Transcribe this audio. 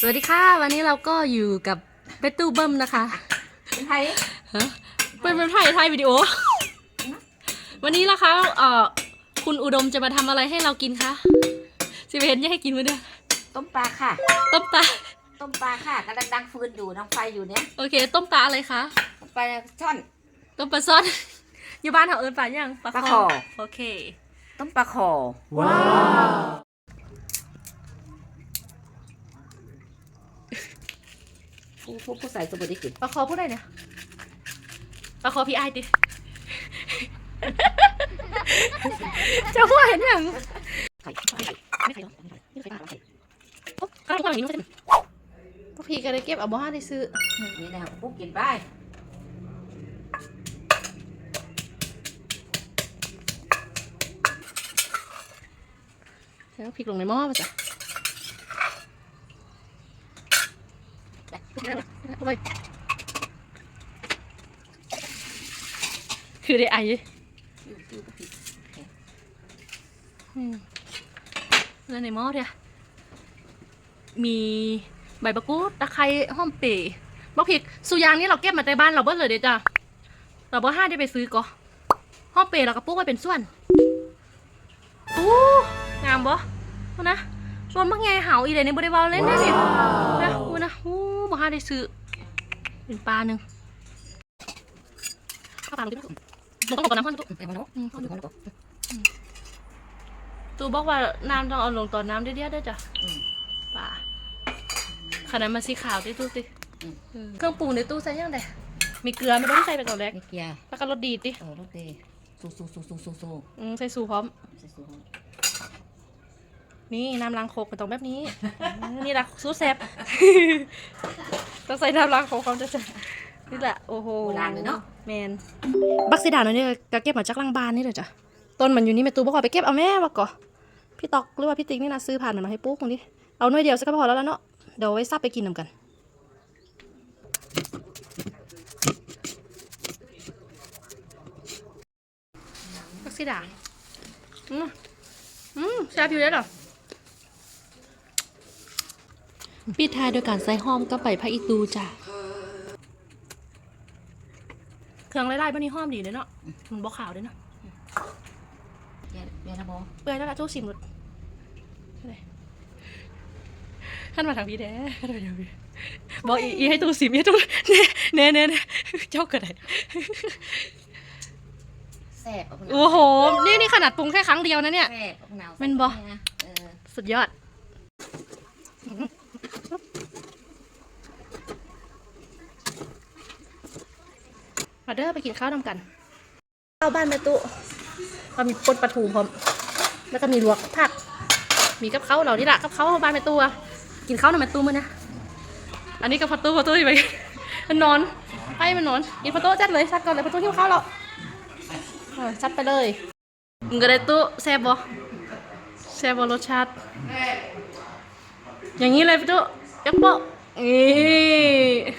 สวัสดีค่ะ วันนี้เราก็อยู่กับเบตตู้เบิ้มนะคะเป็นไทยฮะเป็นเป็นถ่ายถ่ายวิดีโอ วันนี้นะคะเอ่อคุณอุดมจะมาทำอะไรให้เรากินคะสิเวนจะให้กินมาเด้อต้มปลาค่ะ ต้มปลาต้มปลาค่ะกำลังดังฟืนอยู่ดังไฟอยู่เนี้ยโอเค ต้มปลาอะไรคะต้มปลาช่อนต้มปลาซ่อนอยู่บ้านเขาเอิญปลายังปลาคอโอเค ต้มปลาคอว้าว ผู้ผู้ผู้ใส่สมุนไพรกินปลาคอพูดได้เนี่ยปลาคอพี่ไอายติจะว่าเห็นยังไข่ไข่ไม่ใครหรอไม่ใครหรอโอ๊ะข้าวข้าวอย่างนี้ไม่ใช่พวกพี่ก็ได้เก็บเอาบ้าได้ซื้อ นี่นะปุ๊กกินไปแล้วพริกลงในหม้อป่ะจ๊ะเอาไป คือได้ไออยู่อยู่กับพี่อืมแล้วในหม้อเนี่ยมีใบมะกรูดตะไคร้หอมเปรย์บักพริกสุยางนี่เราเก็บมาในบ้านเราเบิ้เลยเด้อจ้ะเราบ่ห้าได้ไปซื้อก็หอมเปรย์เราก็ปลูกไว้เป็นส่วนโอ้งามบ่พูดนะส่วนมักไงเหาอีเลยในบริวารเล่นได้นี่นะพูดนะโอ้ บ่ห้าได้ซื้อเป็นปลาหนึ่งข้าวปลาลงที่ตู้ต้องลงกับน้ำข้นตู้ไอ้มันเนาะอืมเขาดูเขาดูตูบอกว่าน้ำต้องเอาลงตอนน้ำเดียวๆด้วยจ้ะอืมป่าขนาดมาสีขาวที่ตู้ติอืมเออเครื่องปรุงในตู้ใส่ยังไงมีเกลือไม่ต้องใส่ไปก่อนแรกนี่เกียร์แล้วก็รสดีติเออรถเดย์สู้สู้สู้สู้สู้สู้อืมใส่สูพร้อมใส่สู้ นี่น้ำล้างโคกมันต้องแบบนี้อืมนี่ละสูตรแซ่บต้องใส่น้ำล้างโคกเขาจะจะนี่แหละโอ้โหโบราณเลยเนาะแมนบักซีดานนี่ก็เก็บมาจากลังบานนี่เลยจ้ะต้นมันอยู่นี่แม่ตูบอกว่าไปเก็บเอาแม่ว่าก่อพี่ตอกหรือว่าพี่ติ๊กนี่นะซื้อผ่านมันมาให้ปุ๊กตรงนี้เอาหน่วยเดียวสักก็พอแล้วแล้วเนาะเดี๋ยวไว้ซับไปกินนำกันบักซีดาอืมอืมแซ่บอยู่เลยเหรอ ปิดท้ายโดยการใส่หอมกับใบพะอีตูจ้ะเครื่องไล่ๆบ้านนี้หอมดีเลยเนาะมันบอกขาวด้วยเนาะเกียร์เกียร์นะโบเปื่อยแล้วละตู้สิมรถท่านมาทางพี่แด้ท่านมาทางพี่บอกอีอีให้ตู้สิมให้ตู้เน่เน่เน่เน่เจ้าเกิดอะไรแซ่บเอาคนโอ้โห นี่นี่ขนาดปรุงแค่ครั้งเดียวนะเนี่ยแซ่บเอาคนเอาแม่นบ่เออสุดยอด มาเด้อไปกินข้าวนำกันข้าวบ้านแม่ตุก็มีปนปลาทูพร้อมแล้วก็มีลวกผัก มีกับเขาวเรานี่แหละกับเขาวบ้านแม่ตัวกินข้าวนำแม่ตู้มั้ยนะอันนี้กับพอตู้พอตู้อยู่ไปมันนอนให้มันนอนกินพอตู้จัดเลยชัดก่อนเลยพอตู้หิ้วข้าวเราเออชัดไปเลยมึงก็ได้ตู้แซ่บบ่แซ่บบ่รสชาติอย่างนี้เลยพี่ตู้ยักโปะนี่